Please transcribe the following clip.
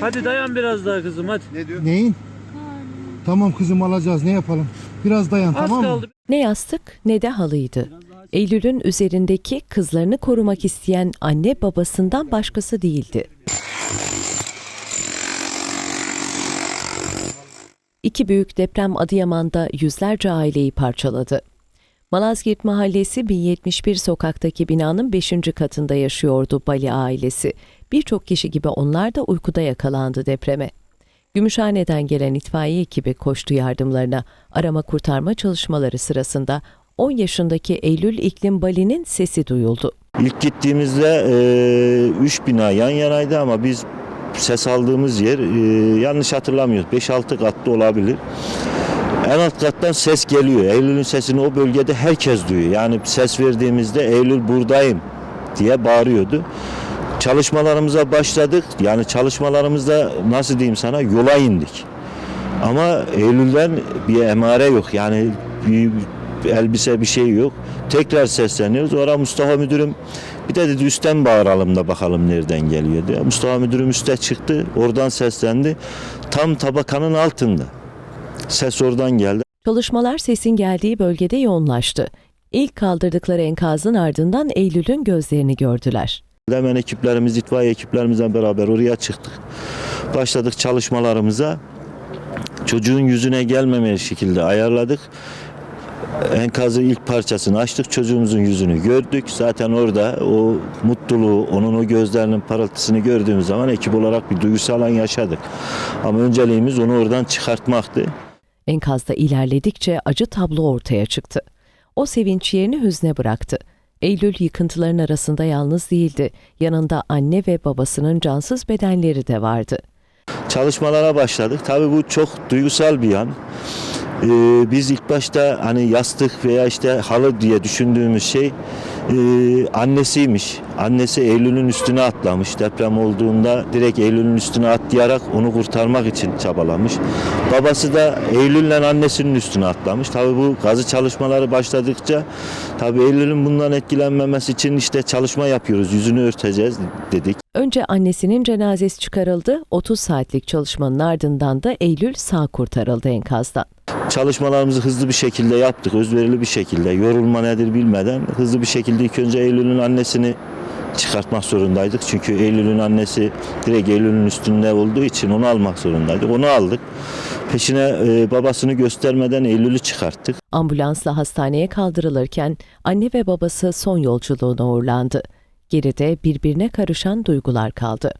Hadi dayan biraz daha kızım hadi. Ne diyor? Neyin? Tamam kızım alacağız ne yapalım? Biraz dayan Az tamam mı? kaldı. Ne yastık ne de halıydı. Eylül'ün üzerindeki kızlarını korumak isteyen anne babasından başkası değildi. İki büyük deprem Adıyaman'da yüzlerce aileyi parçaladı. Malazgirt Mahallesi 1071 sokaktaki binanın 5. katında yaşıyordu Bali ailesi. Birçok kişi gibi onlar da uykuda yakalandı depreme. Gümüşhane'den gelen itfaiye ekibi koştu yardımlarına. Arama kurtarma çalışmaları sırasında 10 yaşındaki Eylül İklim Bali'nin sesi duyuldu. İlk gittiğimizde e, üç bina yan yanaydı ama biz ses aldığımız yer e, yanlış hatırlamıyoruz. 5-6 katlı olabilir. En alt kattan ses geliyor. Eylül'ün sesini o bölgede herkes duyuyor. Yani ses verdiğimizde Eylül buradayım diye bağırıyordu. Çalışmalarımıza başladık. Yani çalışmalarımızda nasıl diyeyim sana yola indik. Ama Eylül'den bir emare yok. Yani bir elbise bir şey yok. Tekrar sesleniyoruz. Orada Mustafa müdürüm bir de dedi üstten bağıralım da bakalım nereden geliyor diye. Mustafa müdürüm üste çıktı. Oradan seslendi. Tam tabakanın altında. Ses oradan geldi. Çalışmalar sesin geldiği bölgede yoğunlaştı. İlk kaldırdıkları enkazın ardından Eylül'ün gözlerini gördüler. Hemen ekiplerimiz, itfaiye ekiplerimizle beraber oraya çıktık. Başladık çalışmalarımıza. Çocuğun yüzüne gelmemeye şekilde ayarladık. Enkazın ilk parçasını açtık. Çocuğumuzun yüzünü gördük. Zaten orada o mutluluğu, onun o gözlerinin parıltısını gördüğümüz zaman ekip olarak bir duygusal an yaşadık. Ama önceliğimiz onu oradan çıkartmaktı. Enkazda ilerledikçe acı tablo ortaya çıktı. O sevinç yerini hüzne bıraktı. Eylül yıkıntıların arasında yalnız değildi. Yanında anne ve babasının cansız bedenleri de vardı. çalışmalara başladık. Tabii bu çok duygusal bir yan. Ee, biz ilk başta hani yastık veya işte halı diye düşündüğümüz şey e, annesiymiş. Annesi Eylül'ün üstüne atlamış. Deprem olduğunda direkt Eylül'ün üstüne atlayarak onu kurtarmak için çabalamış. Babası da Eylül'le annesinin üstüne atlamış. Tabii bu gazı çalışmaları başladıkça tabii Eylül'ün bundan etkilenmemesi için işte çalışma yapıyoruz. Yüzünü örteceğiz dedik. Önce annesinin cenazesi çıkarıldı. 30 saatlik çalışmanın ardından da Eylül sağ kurtarıldı enkazdan. Çalışmalarımızı hızlı bir şekilde yaptık, özverili bir şekilde, yorulma nedir bilmeden hızlı bir şekilde ilk önce Eylül'ün annesini çıkartmak zorundaydık. Çünkü Eylül'ün annesi direkt Eylül'ün üstünde olduğu için onu almak zorundaydık. Onu aldık. Peşine e, babasını göstermeden Eylül'ü çıkarttık. Ambulansla hastaneye kaldırılırken anne ve babası son yolculuğuna uğurlandı. Geride birbirine karışan duygular kaldı.